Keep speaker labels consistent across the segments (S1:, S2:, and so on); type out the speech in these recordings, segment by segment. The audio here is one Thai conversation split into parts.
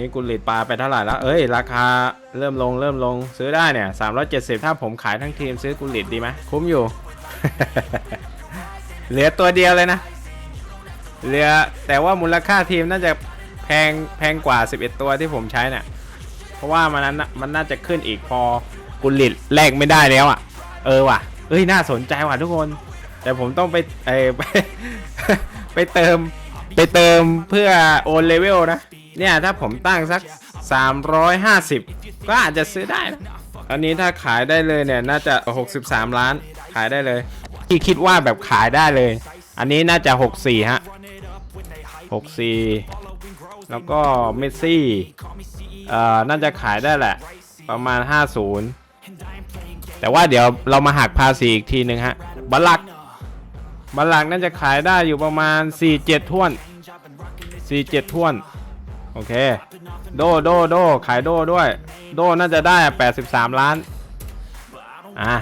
S1: นี้กุลิตปลาไปเท่าไหร่แล้ว เอ้ย ราคาเริ่มลงเริ่มลงซื้อได้เนี่ย370ถ้าผมขายทั้งทีมซื้อกุลิตดีไหมคุ้มอยู่ เหลือตัวเดียวเลยนะ เหลือแต่ว่ามูลค่าทีมน่าจะแพงแพงกว่า 11 ตัวที่ผมใช้เนี่ยเพราะว่ามันนั้นนะมันน่าจะขึ้นอีกพอกุลิตแลกไม่ได้แล้วอะ เออว่ะเอ้ยน่าสนใจว่ะทุกคน แต่ผมต้องไปเออไปไปเติม ไปเติมเพื่อโอนเลเวลนะ เนี่ยถ้าผมตั้งสัก 350 ก็อาจจะซื้อได้นะอันนี้ถ้าขายได้เลยเนี่ยน่าจะ 63 ล้านขายได้เลย ที่คิดว่าแบบขายได้เลย อันนี้น่าจะ 64 ฮะ 64 แล้วก็เมสซี่เอ่อน่าจะขายได้แหละ ประมาณ 50 แต่ว่าเดี๋ยวเรามาหักภาษีอีกทีหนึ่งฮะบัลลัก บัลลังก์น่าจะขายได้อยู่ประมาณ 47ท่วน 47ท่วน โอเค โดโดโดขายโดด้วย โดน่าจะได้ 83 ล้าน อะ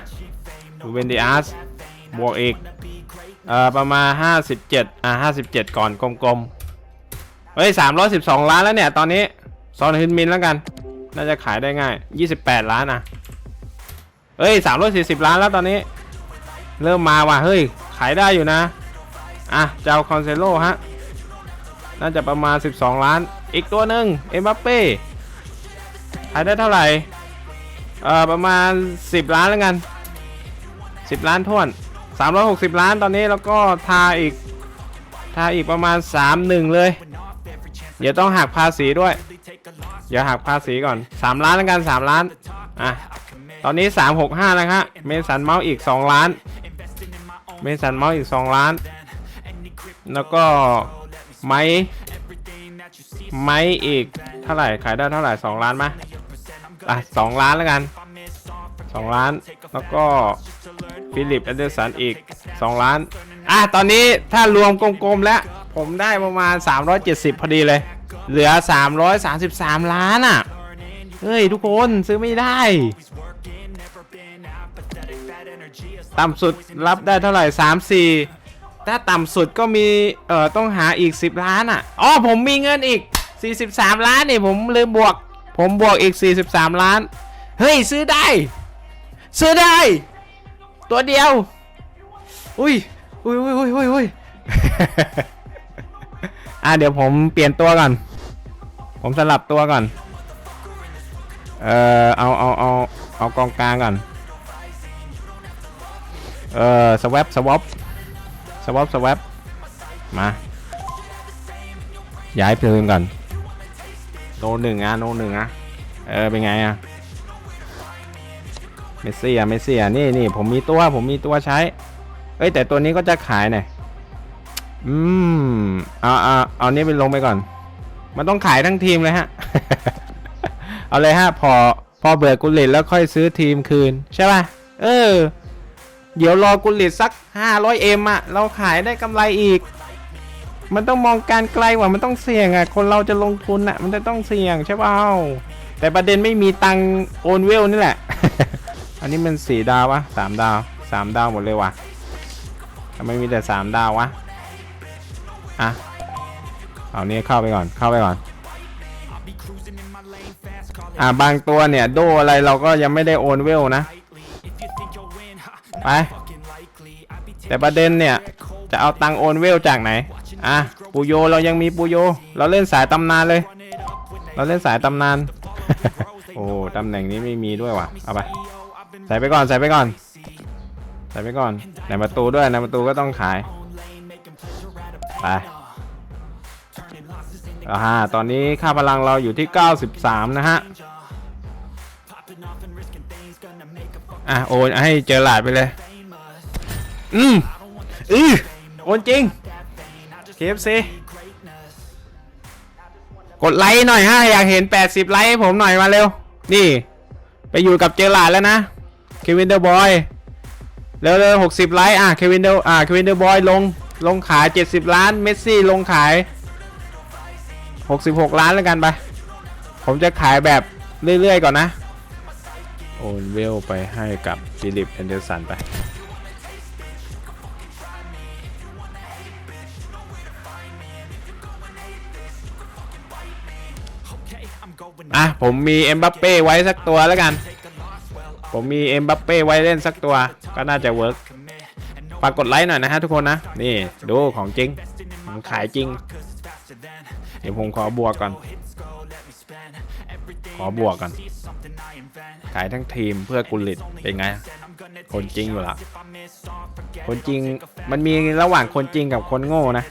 S1: ดูเวนดิอาสบวกอีก เอ่อ ประมาณ 57 อะ 57 ก่อนกลมๆ เฮ้ย 312 ล้านแล้วเนี่ย ตอนนี้ ซอนฮึนมินแล้วกัน น่าจะขายได้ง่าย 28 ล้านอะ เฮ้ย 340 ล้านแล้วตอนนี้ เริ่มมาว่ะ เฮ้ย ขายได้อยู่นะ อะเจ้าคอนเซโลฮะ น่าจะประมาณ 12 ล้าน อีกตัวหนึ่งเอ็มบัปเป้ขายได้เท่าไหร่ เอ่อ ประมาณ 10 ล้านแล้วกัน 10 ล้านท่วน 360 ล้านตอนนี้แล้วก็ทาอีก ทาอีกประมาณ 31 เลย เดี๋ยวต้องหักภาษีด้วย เดี๋ยวหักภาษีก่อน 3 ล้านแล้วกัน 3 ล้าน อะ ตอนนี้ 365 แล้วครับเมสันเมาส์อีก 2 ล้าน เมสันเมาส์อีก 2 ล้าน แล้วก็ไม้ไม้อีกเท่าไหร่ขายได้เท่าไหร่ 2 ล้านไหมอะ2ล้านแล้วกัน 2 ล้านแล้วก็ฟิลิปแอนเดอร์สันอีก 2 ล้าน อะตอนนี้ถ้ารวมกลมๆแล้ว ผมได้ประมาณ 370 พอดีเลย เหลือ 333 ล้านอะเฮ้ยทุกคนซื้อไม่ได้ ต่ำสุดรับได้เท่าไหร่3 4ถ้าต่ำสุดก็มี เอ่อ ต้องหาอีก 10 ล้านอะ อ๋อ ผมมีเงินอีก 43 ล้านนี่ผมลืมบวก ผมบวกอีก 43 ล้าน เฮ้ย ซื้อได้ ซื้อได้ ตัวเดียว อุ้ยอุ้ยอุ้ยอุ้ยอุ้ยอุ้ยอะ เดี๋ยวผมเปลี่ยนตัวก่อน ผมสลับตัวก่อน เอ่อ เอาเอาเอาเอากองกลางก่อน เอ่อสว a ปสวอปสวอปสวปมา ย้ายปืนก่อนโนหนึ่งอะโนหนึ่งอะเออเป็นไงอะเมสซี่อะเมสซี่อะนี่นี่ผมมีตัวผมมีตัวใช้ เอ้ยแต่ตัวนี้ก็จะขายหน่อยอืมเอาเอาเอานี้ไปลงไปก่อน มันต้องขายทั้งทีมเลยฮะ เอาเลยฮะ พอพอเบื่อกุลิตแล้วค่อยซื้อทีมคืน ใช่ป่ะ เออ เดี๋ยวรอกุลิตสัก 500M อะ เราขายได้กำไรอีก มันต้องมองการไกลว่ามันต้องเสี่ยงอะ คนเราจะลงทุนอะ มันจะต้องเสี่ยงใช่เปล่าแต่ประเด็นไม่มีตังค์โอนเวลนี่แหละ อันนี้มันสี่ดาววะสามดาวสามดาวหมดเลยวะทำไมมีแต่สามดาววะ อะ เอานี้เข้าไปก่อน เข้าไปก่อน อ่าบางตัวเนี่ย โดอะไรเราก็ยังไม่ได้โอนเวลนะ ไปแต่ประเด็นเนี่ย จะเอาตังโอนเวลจากไหน อะปูโยเรายังมีปูโย เราเล่นสายตำนานเลย เราเล่นสายตำนาน โอ้ตำแหน่งนี้ไม่มีด้วยว่ะ เอาไป ใส่ไปก่อน ใส่ไปก่อน ใส่ไปก่อนในประตูด้วยในประตูก็ต้องขาย ไปอ่าตอนนี้ค่าพลังเราอยู่ที่ 93 นะฮะ อะโอนให้เจอหลาดไปเลย อืมอือโอนจริง KFC กดไลค์หน่อยฮะอยากเห็น 80 ไลค์ให้ผมหน่อยมาเร็ว นี่ ไปอยู่กับเจอหลาดแล้วนะเควินเดอร์บอยเร็วเร็วหกสิบไลค์อะเควินเดอร์อะเควินเดอร์บอยลงลงขาย 70 ล้านเมสซี่ลงขาย 66 ล้านแล้วกันไป ผมจะขายแบบเรื่อยๆก่อนนะ โอนเวลไปให้กับฟิลิปแอนเดอร์สันไป อะ ผมมีเอ็มบัปเป้ไว้สักตัวแล้วกัน ผมมีเอ็มบัปเป้ไว้เล่นสักตัว ก็น่าจะเวิร์กฝากกดไลค์หน่อยนะฮะทุกคนนะ นี่ ดูของจริงผมขายจริง เดี๋ยวผมขอบวกก่อน ขอบวกก่อนขายทั้งทีมเพื่อกุลิตเป็นไง คนจริงอยู่ละคนจริงมันมีระหว่างคนจริงกับคนโง่นะ